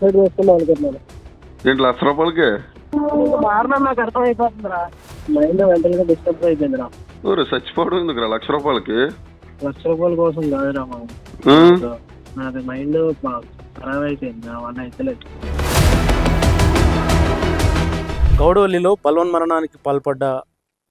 Suicide చేసుకుందాం అనుకుంటున్నాను. ఏంటి లక్ష రూపాయలకే? మారణం నాకు అర్థం అయిపోతుందిరా మైండ్గా డిస్టర్బ్ అయిపోయిందిరా. ఊరు చచ్చిపోవడం ఎందుకురా లక్ష రూపాయలకి? లక్ష రూపాయల కోసం కాదురా మా? నాది మైండ్ ఖరాబ్ అయిపోయింది నా వల్ల అయితే లేదు. గౌడవల్లిలో బలవన్మరణానికి పాల్పడ్డ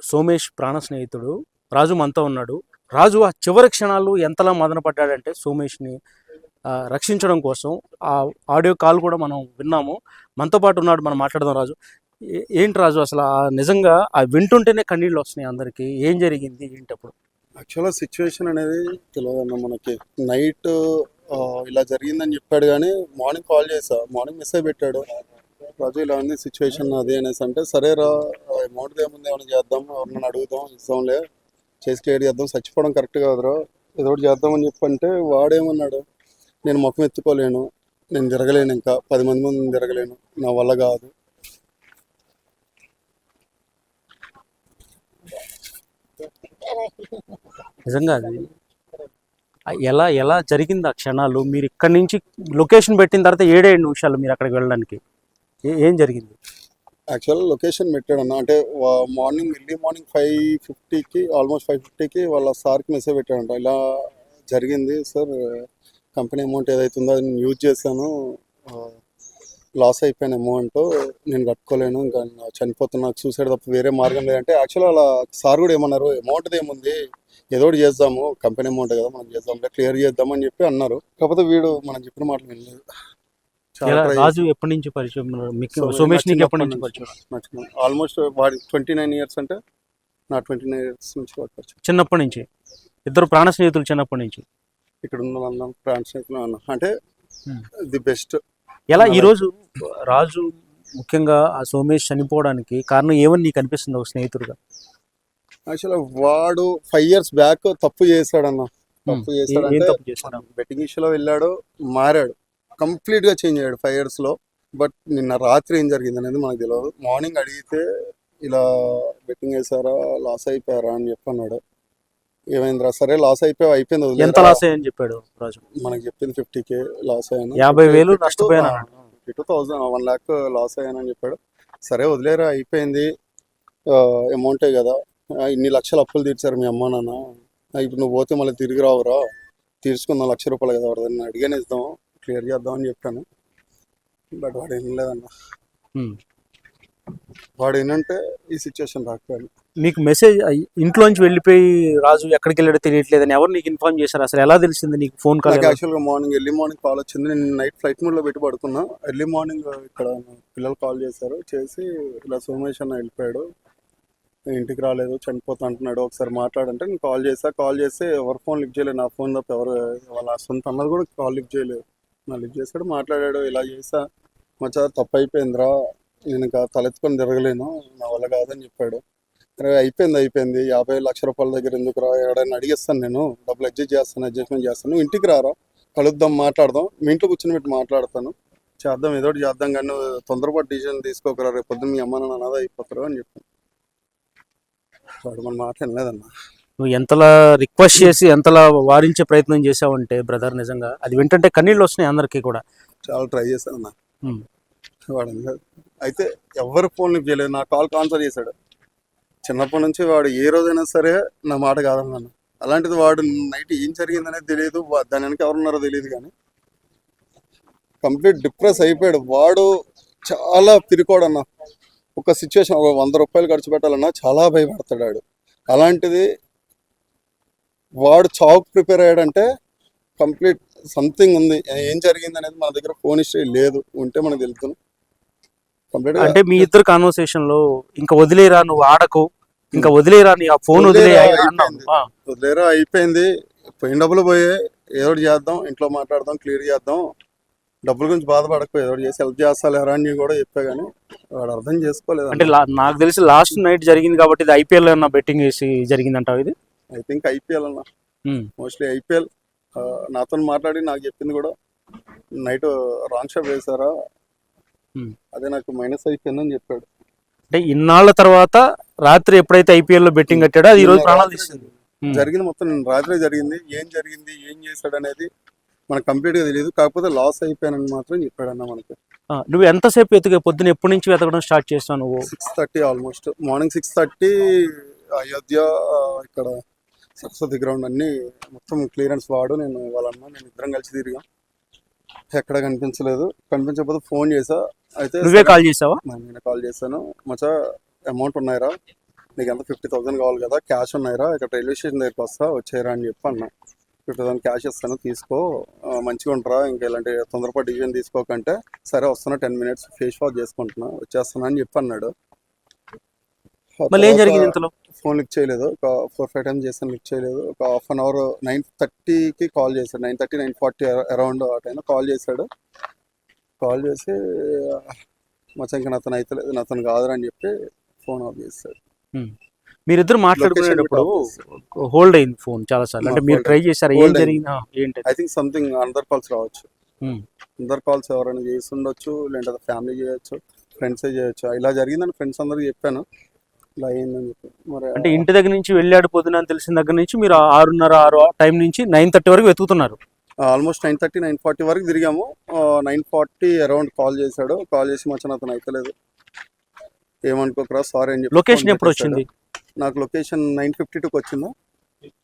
సోమేష్ ప్రాణ స్నేహితుడు రాజు మనతో ఉన్నాడు. రాజు ఆ చివరి క్షణాలు ఎంతలా మదన పడ్డాడంటే సోమేష్ని రక్షించడం కోసం ఆ ఆడియో కాల్ కూడా మనం విన్నాము. మనతో పాటు ఉన్నాడు మనం మాట్లాడదాం రాజు. ఏంటి రాజు అసలు ఆ నిజంగా ఆ వింటుంటేనే కన్నీళ్ళు వస్తున్నాయి అందరికి. ఏం జరిగింది ఏంటి అప్పుడు? యాక్చువల్గా సిచ్యువేషన్ అనేది తెలియదన్న మనకి. నైట్ ఇలా జరిగిందని చెప్పాడు కానీ మార్నింగ్ కాల్ చేసా మార్నింగ్ మెసేజ్ పెట్టాడు. రాజు ఇలా ఉంది సిచ్యువేషన్ అది అనేసి అంటే సరే రా అమౌంట్ ఏముంది ఏమైనా చేద్దాం ఎవరినైనా అడుగుదాం ఇస్తాంలే చేసి క్లియర్ చేద్దాం. చచ్చిపోవడం కరెక్ట్ కాదురా. ఏదో ఒకటి చేద్దామని చెప్పంటే వాడేమన్నాడు? నేను ముఖం ఎత్తుకోలేను. నేను తిరగలేను ఇంకా. పది మంది ముందు తిరగలేను. నా వల్ల కాదు. నిజంగా అది. ఎలా ఎలా జరిగింది ఆ క్షణాలు? మీరు ఇక్కడి నుంచి లొకేషన్ పెట్టిన తర్వాత ఏడేడు నిమిషాలు మీరు అక్కడికి వెళ్ళడానికి? ఏ- జరిగింది? యాక్చువల్ లొకేషన్ పెట్టాడన్న అంటే మార్నింగ్ ఎర్లీ మార్నింగ్ ఫైవ్ ఫిఫ్టీకి ఆల్మోస్ట్ ఫైవ్ ఫిఫ్టీకి వాళ్ళ సార్కి మెసేజ్ పెట్టాడంట. ఇలా జరిగింది సార్. కంపెనీ అమౌంట్ ఏదైతుందో అది నేను యూజ్ చేశాను. లాస్ అయిపోయిన అమౌంట్ నేను కట్టుకోలేను. ఇంకా చనిపోతున్నా సూసైడ్ తప్ప వేరే మార్గం లేదంటే యాక్చువల్ అలా సార్ కూడా ఏమన్నారు అమౌంట్ ఏముంది? ఏదో ఒకటి చేద్దాము. కంపెనీ అమౌంట్ కదా మనం చేద్దాం. క్లియర్ చేద్దాం అని చెప్పి అన్నారు. కాకపోతే వీడు మనం చెప్పిన మాటలు వినలేదు. రాజు ఎప్పటి నుంచి పరిచయం? సోమేష్ నీకు చిన్నప్పటి ఎప్పటి నుంచి నుంచి. పరిచయం? నచ్చింది. ఆల్మోస్ట్ వాడి ట్వంటీ నైన్ ఇయర్స్ అంటే నా ట్వంటీ నైన్ ఇయర్స్ నుంచి వాడు పరిచయం. చిన్నప్పటి నుంచి? ఇద్దరు ప్రాణ స్నేహితులు చిన్నప్పటి నుంచి? ఇక్కడ ఉన్న వాళ్ళం ఫ్రాన్స్ అన్న అంటే Hmm. The best. ఎలా ఈ అలాగే. రోజు రాజు ముఖ్యంగా ఆ సోమేష్ చనిపోవడానికి కారణం ఏమని నీకు అనిపిస్తుంది ఒక స్నేహితుడుగా? యాక్చువల్గా వాడు ఫైవ్ ఇయర్స్ బ్యాక్ తప్పు చేశాడన్న. తప్పు చేశాడంటే తప్పు చేశాడు? బెట్టింగ్ ఇష్యూలో వెళ్ళాడు మారాడు. కంప్లీట్గా చేంజ్ అయ్యాడు ఫైవ్ ఇయర్స్లో. బట్ నిన్న రాత్రి ఏం జరిగింది అనేది మనకు తెలియదు మార్నింగ్ అడిగితే ఇలా బెట్టింగ్ వేసారా లాస్ అయిపోయారా అని చెప్పి అన్నాడు ఏమైందిరా? సరే లాస్ అయిపోయావు అయిపోయింది ఎంత. లాస్ అయ్యని చెప్పాడు రాజు? మనకి చెప్పింది ఫిఫ్టీ కే లాస్ అయ్యాను. యాభై వేలు నష్టపోయాను. Fifty two thousand one lakh loss అయ్యానని చెప్పాడు. సరే వదిలేరా అయిపోయింది. అమౌంటే కదా. ఇన్ని లక్షలు అప్పులు తీర్చారు మీ అమ్మ నాన్న. ఇప్పుడు నువ్వు పోతే మళ్ళీ తిరిగి రావురా. తీర్చుకుందాం లక్ష రూపాయలు కదా వాడు అడిగానే ఇద్దాం క్లియర్ చేద్దాం అని చెప్పాను. బట్ వాడు ఏం లేదన్న. వాడు ఏంటంటే ఈ సిచ్యువేషన్ రాకపోయాడు. మీకు మెసేజ్ ఇంట్లోంచి వెళ్ళిపోయి రాజు ఎక్కడికి వెళ్ళాడో తెలియట్లేదని ఎవరు నీకు ఇన్ఫార్మ్ చేశారు? అసలు ఎలా తెలిసింది నీకు ఫోన్ కాల్ నాకు యాక్చువల్గా మార్నింగ్ ఎర్లీ మార్నింగ్ కాల్ వచ్చింది. నేను నైట్ ఫ్లైట్ మోడ్లో పెట్టి పడుకున్నా. ఎర్లీ మార్నింగ్ ఇక్కడ పిల్లలు కాల్ చేశారు. చేసి ఇలా సోమేష్ అన్న వెళ్ళిపోయాడు. ఇంటికి రాలేదు చనిపోతా అంటున్నాడు. ఒకసారి మాట్లాడంటే నేను కాల్ చేసా కాల్ చేస్తే ఎవరి ఫోన్ లిఫ్ట్ చేయలేదు. నా ఫోన్ తప్ప ఎవరు వాళ్ళ సొంత అన్నది కూడా కాల్ లిఫ్ట్ చేయలేదు. నా లిఫ్ట్ చేశాడు మాట్లాడాడు ఇలా చేసా మచ్చా తప్పు అయిపోయిందిరా. నేను ఇంకా తలెత్తుకొని తిరగలేను. నా వల్ల కాదని చెప్పాడు. అయిపోయింది అయిపోయింది. యాభై లక్ష రూపాయల దగ్గర ఎందుకు రా? ఎవడైనా అడిగేస్తాను నేను. డబ్బులు అడ్జస్ట్ చేస్తాను అడ్జస్ట్మెంట్ చేస్తాను. ఇంటికి రారా? కలుద్దాం మాట్లాడదాం. మీ ఇంట్లో కూర్చొని పెట్టి మాట్లాడతాను. చేద్దాం ఏదో ఒకటి చేద్దాం. కానీ తొందరపాటు డిసిజన్ తీసుకోకరా. రేపు పొద్దున్న మీ అమ్మ నాన్న అనాథ అయిపోతారు అని చెప్పాను. వాడు మన మాట వినలేదన్న. నువ్వు ఎంతలా రిక్వెస్ట్ చేసి ఎంతలా వారించే ప్రయత్నం చేసావంటే బ్రదర్ నిజంగా. అది వింటుంటే కన్నీళ్ళు వస్తున్నాయి అందరికీ కూడా. చాలా ట్రై చేశాను అన్న. వాడు. అయితే ఎవరు ఫోన్ లిఫ్ట్ చేయలేదు నా కాల్ ఆన్సర్ చేశాడు. చిన్నప్పటి నుంచి వాడు ఏ రోజైనా సరే నా మాట కాదన్నాను. అలాంటిది వాడు నైట్ ఏం జరిగిందనేది తెలియదు. దాని వెనక ఎవరున్నారో తెలియదు కానీ. కంప్లీట్ డిప్రెస్ అయిపోయాడు. వాడు చాలా తిరుకోడన్న. ఒక సిచ్యువేషన్ ఒక వంద రూపాయలు ఖర్చు పెట్టాలన్నా చాలా భయపడతాడు వాడు. అలాంటిది వాడు చావుకు ప్రిపేర్ అయ్యాడంటే కంప్లీట్ సంథింగ్ ఉంది. ఏం జరిగింది అనేది మన దగ్గర ఫోన్ హిస్టరీ లేదు. ఉంటే మనకు తెలుస్తుంది. కంప్లీట్ అంటే మీ ఇద్దరు కాన్వర్సేషన్లో ఇంకా వదిలేరా? నువ్వు ఆడకు. ఇంకా వదిలేరా నీ ఆ ఫోన్ వదిలే వదిలేరా, వదిలేరా అయిపోయింది. పోయిన డబ్బులు పోయే ఏదో చేద్దాం ఇంట్లో మాట్లాడదాం క్లియర్ చేద్దాం. డబ్బుల గురించి బాధపడకు ఏదో చేసి హెల్ప్ చేస్తాలేరా అని కూడా చెప్పా కానీ వాడు అర్థం చేసుకోలేదు అంటే నాకు తెలిసి లాస్ట్ నైట్ జరిగింది కాబట్టి ఇది ఐపీఎల్ అన్న బెట్టింగ్ వేసి జరిగింది అంటావు ఇది? ఐ థింక్ ఐపీఎల్ అన్న. Mostly IPL. నాతో మాట్లాడి నాకు చెప్పింది కూడా నైట్ రాంగ్ షాప్ వేసారా. అదే నాకు మైనస్ అయిపోయిందని చెప్పాడు. అంటే ఇన్నాళ్ళ తర్వాత రాత్రి ఎప్పుడైతే ఐపీఎల్లో బెట్టింగ్ కట్టాడో అది ఈ రోజు ప్రాణాలు తీస్తుంది. జరిగింది. మొత్తం రాత్రి జరిగింది. ఏం జరిగింది ఏం చేశాడు అనేది మనకు కంప్లీట్గా తెలియదు కాకపోతే లాస్ అయిపోయానని మాత్రం చెప్పాడన్న మనకి. నువ్వు ఎంతసేపు వెతికే పొద్దున ఎప్పటి నుంచి వెతకడం స్టార్ట్ చేస్తావు నువ్వు? Six thirty almost morning six thirty Ayodhya ఇక్కడ సరస్వతి గ్రౌండ్ అన్ని మొత్తం క్లియరెన్స్ వాడు. నేను వాళ్ళన్న నేను ఇద్దరం కలిసి తిరిగాం. ఎక్కడ కనిపించలేదు. కనిపించకపోతే ఫోన్ చేసా. అయితే నువ్వే కాల్ చేసావా? నేను కాల్ చేశాను. మచ్చా అమౌంట్ ఉన్నాయిరా. నీకు ఎంత ఫిఫ్టీ థౌసండ్ కావాలి కదా. క్యాష్ ఉన్నాయిరా. ఇక్కడ రైల్వే స్టేషన్ దగ్గరికి వస్తా. వచ్చేయరా అని చెప్పి అన్న. ఫిఫ్టీ థౌసండ్ క్యాష్ ఇస్తాను. తీసుకో. మంచిగా ఉంటారా? ఇంకా ఇలాంటి తొందరపాటు డిసిజన్ తీసుకోకంటే సరే వస్తున్నా టెన్ మినిట్స్ ఫేస్ వాష్ చేసుకుంటున్నా. వచ్చేస్తున్నా అని చెప్పి అన్నాడు. మళ్ళీ ఏం జరిగింది ఇంతలో? ఫోన్ లిఫ్ట్ చేయలేదు. ఒక ఫోర్ ఫైవ్ టైమ్స్ చేశాను లిఫ్ట్ చేయలేదు. ఒక హాఫ్ అన్ అవర్ నైన్ థర్టీకి కాల్ చేశాడు. Nine thirty nine forty around ఆ టైంలో కాల్ చేశాడు. కాల్ చేసి మచ్చ ఇంకా నాతను అయితే లేదు నాతను కాదురా అని చెప్పి ఫోన్ ఆఫ్ చేశాడు. మీరిద్దరు మాట్లాడుకునేటప్పుడు హోల్డ్ అయింది ఫోన్ చాలా సార్లు. అంటే మీరు ట్రై చేశారు? ఏం. జరిగింది? ఏంటి ఐ థింక్ సంథింగ్ అందర్ కాల్స్ రావచ్చు. అందర్ కాల్స్ ఎవరైనా చేసి ఉండొచ్చు లేదంటే ఫ్యామిలీ చేయొచ్చు ఫ్రెండ్స్ చేయొచ్చు. ఇలా జరిగిందని ఫ్రెండ్స్ అందరికి చెప్పాను. ఇలా అయిందని చెప్పి మరి అంటే ఇంటి దగ్గర నుంచి వెళ్ళాడు పొద్దున అని తెలిసిన దగ్గర నుంచి మీరు ఆరున్నర ఆరు టైం నుంచి నైన్ థర్టీ వరకు వెతుకుతున్నారు. Almost nine thirty nine forty వరకు తిరిగాము. నైన్ ఫార్టీ అరౌండ్ కాల్ చేశాడు. కాల్ చేసి మచ్చ అతను అయితలేదు. ఏమనుకోకరా సారీ అని చెప్పి లొకేషన్ ఎప్పుడు. వచ్చింది? నాకు లొకేషన్ నైన్ ఫిఫ్టీ టూకి వచ్చిందా.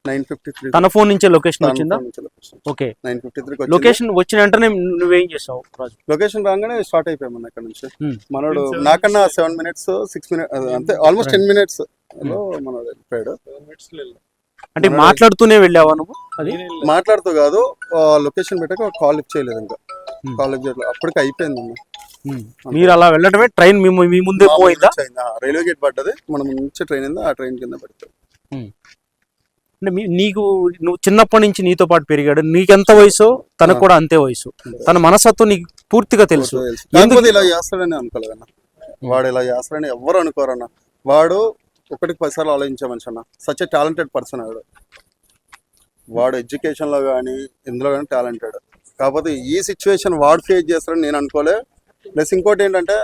నైన్ ఫిఫ్టీ త్రీ తన ఫోన్ నుంచే లొకేషన్ వచ్చిందా? ఓకే. నైన్ ఫిఫ్టీ త్రీకి లొకేషన్ వచ్చిన వెంటనే నువ్వేం చేసావు లొకేషన్ రాగానే స్టార్ట్ అయిపోయామన్న ఇక్కడ నుంచి. మనోడు నాకన్నా సెవెన్ మినిట్స్ సిక్స్ మినిట్స్ అంతే ఆల్మోస్ట్ టెన్ మినిట్స్లో వెళ్ళిపోయాడు. అంటే మాట్లాడుతూనే వెళ్ళావా నువ్వు? అది? మాట్లాడుతూ కాదు లొకేషన్ పెట్టాక కాల్ లిఫ్ట్ చేయలేదు ఇంకా. కాల్ లిఫ్ట్ చేయలేదు అప్పటికి అయిపోయింది. మీరు అలా వెళ్ళడమే ట్రైన్ మీ మీ ముందే పోయిందా? రైల్వే గేట్ పడ్డది మనం నుంచి ట్రైన్ ఉంది ఆ ట్రైన్ కింద పడుతుంది అంటే నీకు నువ్వు చిన్నప్పటి నుంచి నీతో పాటు పెరిగాడు. నీకెంత వయసు తనకు. కూడా అంతే వయసు. తన మనసత్వం నీకు పూర్తిగా తెలుసు. కాకపోతే ఇలా చేస్తాడని అనుకోలేదన్న. వాడు ఇలా చేస్తాడని ఎవరు అనుకోరన్న. వాడు ఒకటికి పదిసార్లు ఆలోచించే మనిషి అన్న. సచ్ ఎ టాలెంటెడ్ పర్సన్ వాడు వాడు ఎడ్యుకేషన్లో కానీ ఇందులో కానీ టాలెంటెడ్. కాకపోతే ఈ సిచ్యువేషన్ వాడు ఫేస్ చేస్తాడని నేను అనుకోలే. ప్లస్ ఇంకోటి ఏంటంటే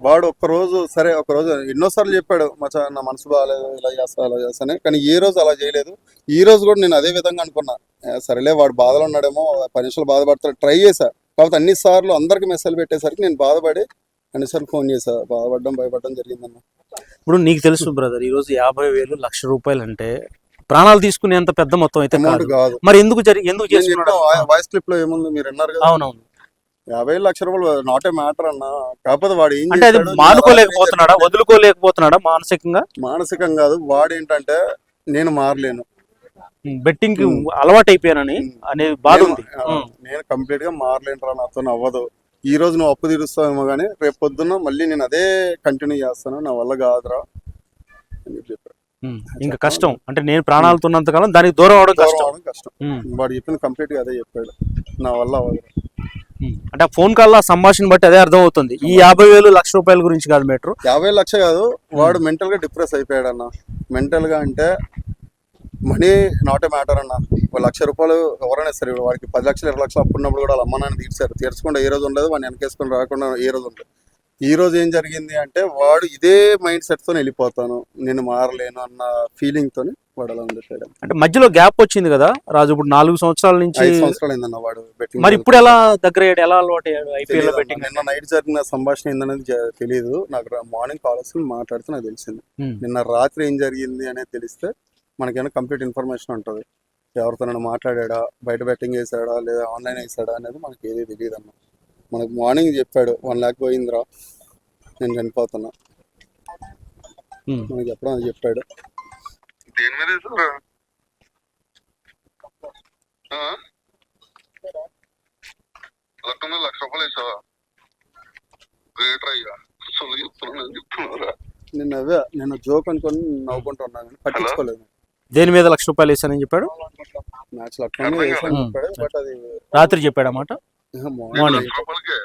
వాడు ఒక్క రోజు సరే ఒక రోజు ఎన్నోసార్లు చెప్పాడు మచ్చా నా మనసు బాగాలేదు ఇలా చేస్తా అలా చేస్తాను కానీ ఈ రోజు అలా చేయలేదు. ఈ రోజు కూడా నేను అదే విధంగా అనుకున్నా. ఏ, సరేలే వాడు బాధలో ఉన్నాడేమో పది నిమిషాలు బాధపడతాడు ట్రై చేశా. కాకపోతే అన్ని సార్లు అందరికి మెసేజ్ పెట్టేసరికి నేను బాధపడి అన్నిసార్లు ఫోన్ చేశా. బాధపడడం భయపడడం జరిగిందన్న. ఇప్పుడు నీకు తెలుసు బ్రదర్ ఈ రోజు యాభై వేలు లక్ష రూపాయలు అంటే ప్రాణాలు తీసుకునేంత పెద్ద మొత్తం అయితే కాదు. మరి ఎందుకు జరి ఎందుకు వాయిస్ క్లిప్లో ఏముంది? మీరు అన్నారు అవునవును. యాభై లక్షల రూపాయలు నాట్ ఏ మ్యాటర్ అన్న. కాకపోతే వాడు ఏం అంటే అది చేశాడు, మానుకోలేకపోతున్నాడా? వదులుకోలేకపోతున్నాడా మానసికంగా? మానసికం కాదు. వాడు ఏంటంటే నేను మారలేను. బెట్టింగ్. అలవాటు అయిపోయానని. అనే బాధ నేను- ఉంది. నేను కంప్లీట్గా మారలేనురా నాతో అవ్వదు ఈ రోజు నువ్వు అప్పు తీరుస్తావేమో కానీ రేపు పొద్దున్న మళ్ళీ నేను అదే కంటిన్యూ చేస్తాను. నా వల్ల కాదురా అని చెప్పి చెప్పాడు. ఇంకా కష్టం. అంటే నేను ప్రాణాలతో ఉన్నంత కాలం దానికి దూరం అవడం కష్టం. కష్టం. వాడు చెప్పింది కంప్లీట్గా అదే చెప్పాడు. నా వల్ల అవ్వదు. అంటే ఫోన్ కాల్ సంభాషణ బట్టి అదే అర్థం అవుతుంది ఈ యాభై వేలు లక్ష రూపాయల గురించి కాదు మెట్రో. యాభై లక్ష కాదు వాడు మెంటల్గా డిప్రెస్ అయిపోయాడు అన్న మెంటల్గా అంటే మనీ నాట్ ఏ మ్యాటర్ అన్న. ఒక లక్ష రూపాయలు ఎవరైనా సరే వాడికి పది లక్షలు ఇరవై లక్షలు అప్పున్నప్పుడు కూడా వాళ్ళ అమ్మ నాన్న తీర్చారు. తీర్చకుండా ఏ రోజు ఉండదు వాడిని వెనకేసుకొని రాకుండా ఏ రోజు ఉండదు. ఈ రోజు ఏం జరిగింది అంటే వాడు ఇదే మైండ్ సెట్తో వెళ్ళిపోతాను. నేను మారలేను అన్న ఫీలింగ్ అంటే మధ్యలో గ్యాప్ వచ్చింది కదా రాజు ఇప్పుడు నాలుగు సంవత్సరాల నుంచి ఐదు సంవత్సరాలు అయిందన్న వాడు బెట్టింగ్ మరి ఇప్పుడు ఎలా దగ్గర అయ్యాడు ఎలా అలవాటు అయ్యాడు ఐపీఎల్లో బెట్టింగ్ నిన్న నైట్ జరిగిన సంభాషణ ఏందనేది తెలియదు నాకు మార్నింగ్ కాల్ వస్తుంది మాట్లాడితే నాకు తెలిసింది. నిన్న రాత్రి ఏం జరిగింది అనేది తెలిస్తే మనకేమైనా కంప్లీట్ ఇన్ఫర్మేషన్ ఉంటుంది. ఎవరితోనైనా మాట్లాడా బయట బెట్టింగ్ వేసాడా లేదా ఆన్లైన్ వేసాడా అనేది మనకి ఏది తెలియదు అన్న. మనకు మార్నింగ్ చెప్పాడు వన్ ల్యాక్ పోయిందిరా నేను చనిపోతున్నా. మనకి చెప్పడం చెప్పాడు. దేని మీద వేసారా లక్ష లక్ష రూపాయలు వేసావా? గ్రేట్ అయ్యా. చెప్తున్నాను చెప్తున్నారా నిన్న అవే నేను జోక్ అనుకొని నవ్వుకుంటూ ఉన్నాను కానీ పట్టించుకోలేదు. దేని మీద లక్ష రూపాయలు వేసానని చెప్పాడు? మ్యాచ్ వేసాను చెప్పాడు బట్ అది రాత్రి చెప్పాడు అన్నమాట మార్నింగ్ లక్ష రూపాయలకే.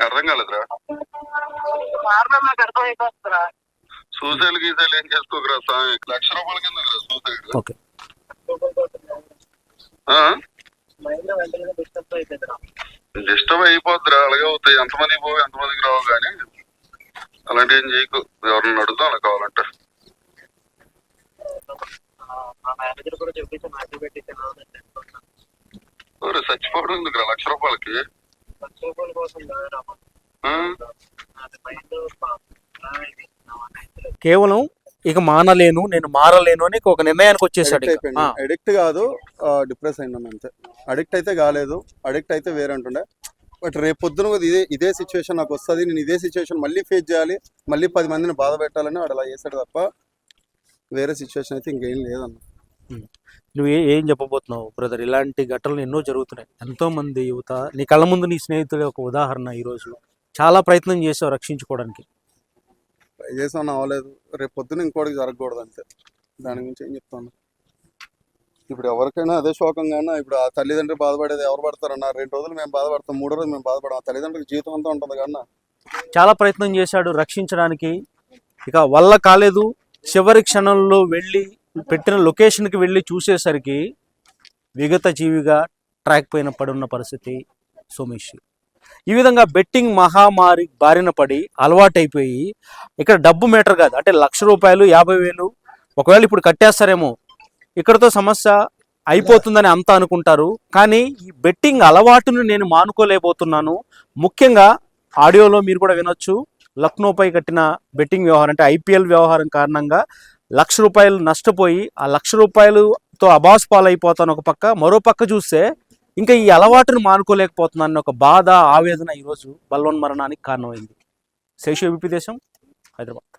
అర్థం కాలేదురా. మారడం నాకు అర్థమైపోతుందిరా సూసైడ్ గీసైడ్ ఏం చేసుకోకరా స్వామి? లక్ష రూపాయల కింద సూసైడ్. ఓకే. మైండ్ వెంటనే డిస్టర్బ్ అయిపోద్దిరా. అలాగే అవుతాయి. ఎంతమంది పోవు ఎంతమందికి రావు కానీ అలాంటి ఏం చేయకు. ఎవరన్నా అడుగుతాం అలా కావాలంటే. చచ్చిపోవడం ఎందుకు లక్ష రూపాయలకి? లక్ష రూపాయల కోసం కేవలం ఇక మానలేను నేను మారలేను అని ఒక నిర్ణయానికి వచ్చేసాడు అడిక్ట్ కాదు డిప్రెస్ అయినాం అంతే. అడిక్ట్ అయితే కాలేదు అడిక్ట్ అయితే వేరే ఉంటుండే బట్ రేపు పొద్దున ఇదే ఇదే సిచ్యువేషన్ నాకు వస్తుంది నేను ఇదే సిచ్యువేషన్ మళ్ళీ ఫేస్ చేయాలి మళ్ళీ పది మందిని బాధ పెట్టాలని వాడు అలా చేశాడు తప్ప వేరే సిచ్యువేషన్ అయితే ఇంకేం లేదన్న. నువ్వు ఏ- చెప్పబోతున్నావు బ్రదర్ ఇలాంటి ఘటనలు ఎన్నో జరుగుతున్నాయి. ఎంతో మంది యువత నీ కళ్ళ ముందు నీ స్నేహితుడి ఒక ఉదాహరణ ఈరోజు చాలా ప్రయత్నం చేసావు రక్షించుకోవడానికి. ట్రై చేసాను అవ్వలేదు. రేపు పొద్దున ఇంకోటికి జరగకూడదు అంతే. దాని గురించి ఏం చెప్తాను. ఇప్పుడు ఎవరికైనా అదే శోకంగానే ఇప్పుడు ఆ తల్లిదండ్రులు బాధపడేది ఎవరు పడతారన్న రెండు రోజులు మేము బాధపడతాం మూడో రోజు మేము బాధపడతాం. ఆ తల్లిదండ్రులకు జీవితం అంతా ఉంటుంది కన్నా చాలా ప్రయత్నం చేశాడు రక్షించడానికి. ఇక వల్ల కాలేదు. చివరి క్షణంలో వెళ్ళి పెట్టిన లొకేషన్కి వెళ్ళి చూసేసరికి విగత జీవిగా ట్రాక్ పైన పడున్న పరిస్థితి సోమేష్. ఈ విధంగా బెట్టింగ్ మహామారి బారిన పడి అలవాటైపోయి ఇక్కడ డబ్బు మేటర్ కాదు. అంటే లక్ష రూపాయలు యాభై వేలు ఒకవేళ ఇప్పుడు కట్టేస్తారేమో ఇక్కడతో సమస్య అయిపోతుందని అంతా అనుకుంటారు. కానీ ఈ బెట్టింగ్ అలవాటును నేను మానుకోలేకపోతున్నాను. ముఖ్యంగా ఆడియోలో మీరు కూడా వినొచ్చు. లక్నోపై కట్టిన బెట్టింగ్ వ్యవహారం అంటే ఐపీఎల్ వ్యవహారం కారణంగా లక్ష రూపాయలు నష్టపోయి ఆ లక్ష రూపాయలతో అబాస్ పాలైపోతాను ఒక పక్క. మరో పక్క చూస్తే ఇంకా ఈ అలవాటును మానుకోలేకపోతున్నాను ఒక బాధ ఆవేదన ఈరోజు బల్వన్ మరణానికి కారణమైంది. శేషు విపి దేశం హైదరాబాద్.